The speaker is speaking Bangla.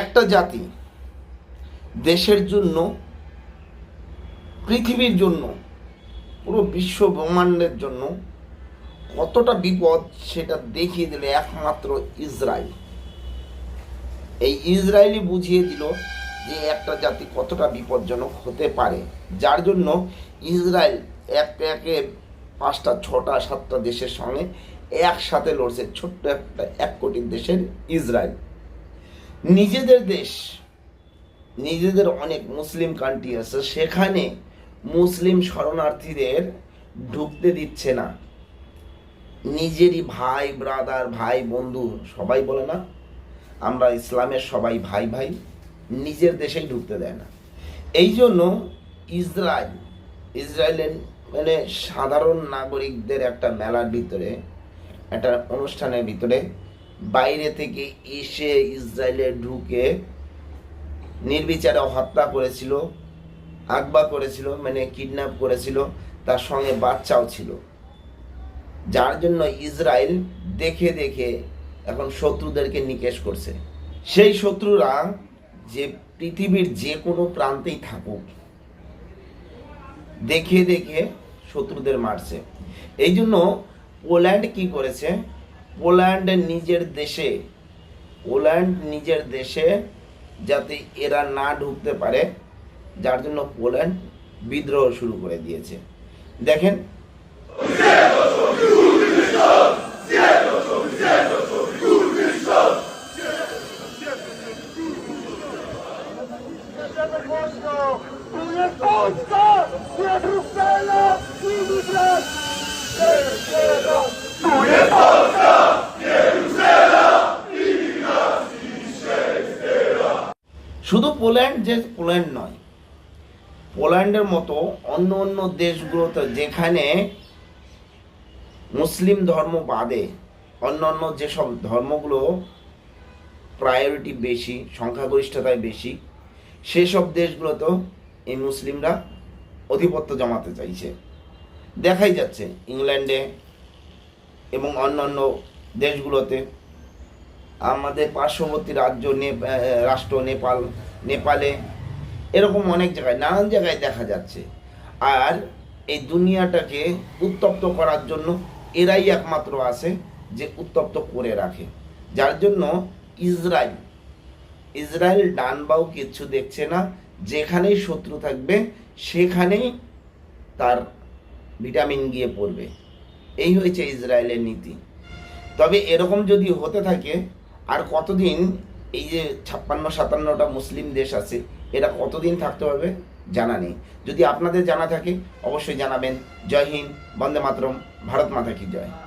একটা জাতি দেশের জন্য, পৃথিবীর জন্য, পুরো বিশ্ব ব্রহ্মাণ্ডের জন্য কতটা বিপদ সেটা দেখিয়ে দিল একমাত্র ইসরায়েল। এই ইসরায়েলই বুঝিয়ে দিল যে একটা জাতি কতটা বিপজ্জনক হতে পারে। যার জন্য ইসরায়েল এক একে পাঁচটা, ছটা, সাতটা দেশের সঙ্গে একসাথে লড়ছে ছোট্ট একটা এক কোটি দেশের ইসরায়েল। নিজেদের দেশ, নিজেদের অনেক মুসলিম কান্ট্রি আছে, সেখানে মুসলিম শরণার্থীদের ঢুকতে দিচ্ছে না। নিজেরই ভাই ব্রাদার ভাই, বন্ধু সবাই বলে না। আমরা ইসলামের সবাই ভাই ভাই, নিজের দেশেই ঢুকতে দেয় না। এই জন্য ইসরায়েল, ইসরায়েলের মানে সাধারণ নাগরিকদের একটা মেলার ভিতরে একটা অনুষ্ঠানের ভিতরে বাইরে থেকে এসে ইসরায়েলে ঢুকে নির্বিচারে হত্যা করেছিল আগবা করেছিল মানে কিডন্যাপ করেছিল, তার সঙ্গে বাচ্চাও ছিল। যার জন্য ইসরায়েল দেখে দেখে এখন শত্রুদেরকে নিকেশ করছে। সেই শত্রুরা যে পৃথিবীর যে কোনো প্রান্তেই থাকুক, দেখে দেখে শত্রুদের মারছে। এই জন্য পোল্যান্ড কি করেছে পোল্যান্ড নিজের দেশে পোল্যান্ড নিজের দেশে যাতে এরা না ঢুকতে পারে যার জন্য পোল্যান্ড বিদ্রোহ শুরু করে দিয়েছে দেখেন! Tu jest Polska! শুধু পোল্যান্ড যে পোল্যান্ড নয়, পোল্যান্ডের মতো অন্য অন্য দেশগুলোতে যেখানে মুসলিম ধর্ম বাদে অন্য অন্য যেসব ধর্মগুলো প্রায়োরিটি বেশি, সংখ্যাগরিষ্ঠতায় বেশি, সেসব দেশগুলোতেও এই মুসলিমরা আধিপত্য জমাতে চাইছে। দেখাই যাচ্ছে ইংল্যান্ডে এবং অন্যান্য দেশগুলোতে আমাদের পার্শ্ববর্তী রাজ্য রাষ্ট্র নেপাল, নেপালে এরকম অনেক জায়গায়, নানান জায়গায় দেখা যাচ্ছে। আর এই দুনিয়াটাকে উত্তপ্ত করার জন্য এরাই একমাত্র আছে যে উত্তপ্ত করে রাখে। যার জন্য ইসরায়েল ইসরায়েল ডান বাউ কিচ্ছু দেখছে না। যেখানেই শত্রু থাকবে, সেখানেই তার ভিটামিন গিয়ে পড়বে। এই হয়েছে ইসরায়েলের নীতি। তবে এরকম যদি হতে থাকে আর কতদিন এই যে ছাপ্পান্ন, সাতান্নটা মুসলিম দেশ আছে এরা কতদিন থাকতে হবে? জানা নেই। যদি আপনাদের জানা থাকে, অবশ্যই জানাবেন। জয় হিন্দ, বন্দে মাতরম, ভারত মাতা কি জয়।